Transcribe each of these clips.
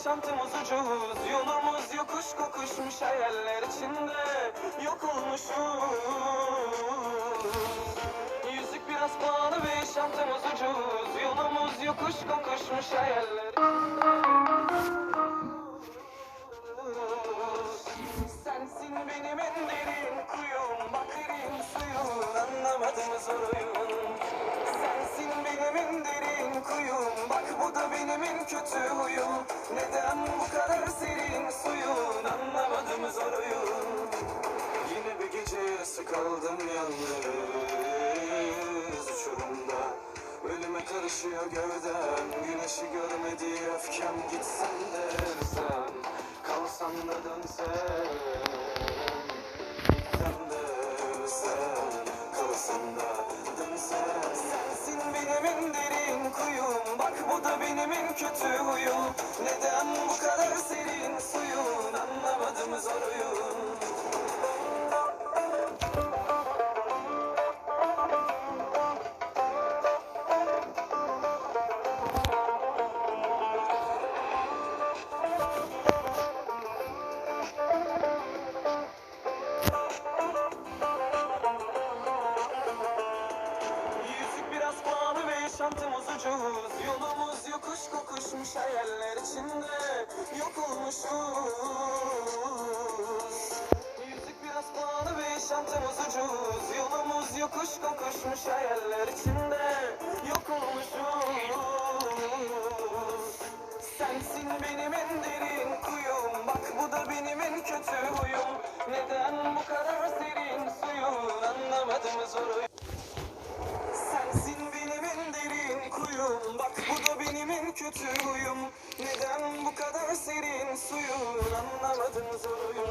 yaşantımız ucuz. Yolumuz yokuş kokuşmuş hayaller içinde. Yok olmuşuz Yokuş kokuşmuş hayaller Sensin benim en derin kuyum Bak derin suyun anlamadım zoruyum Sensin benim en derin kuyum Bak bu da benim en kötü huyum. Neden bu kadar serin suyun gövdem Güneşi görmedi öfkem Gitsen de sen Kalsan da dönsen hayaller içinde Yok olmuşuz Yüzük biraz pahalı ve yaşantımız ucuz. Yolumuz yokuş kokuşmuş hayaller içinde. Yok kötü huyum? Neden bu kadar serin suyun Anlamadım zoruyum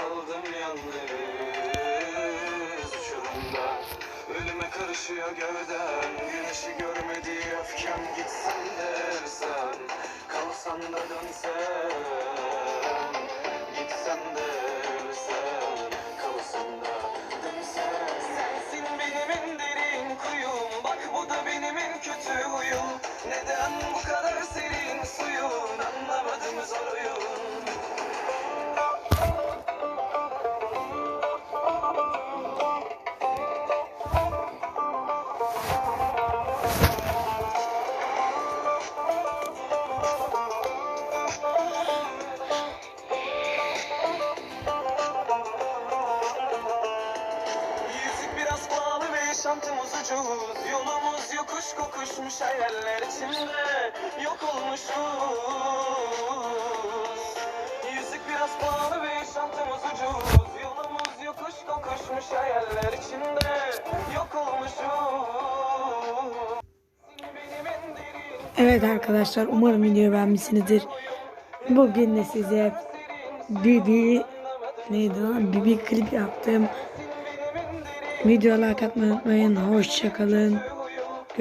sıkıldım yalnız uçurumda. Ölüme karışıyor gövdem Güneşi görmedi ucuz Yolumuz yokuş kokuşmuş hayaller içinde. Yok olmuşuz. Yüzük biraz pahalı ve yaşantımız ucuz. Yolumuz yokuş kokuşmuş hayaller içinde. Yok olmuşuz. Evet arkadaşlar umarım videoyu beğenmişsinizdir. Bugün de size Bibi neydi lan? Bibi klip yaptım. Videoya like atmayı unutmayın. Hoşçakalın.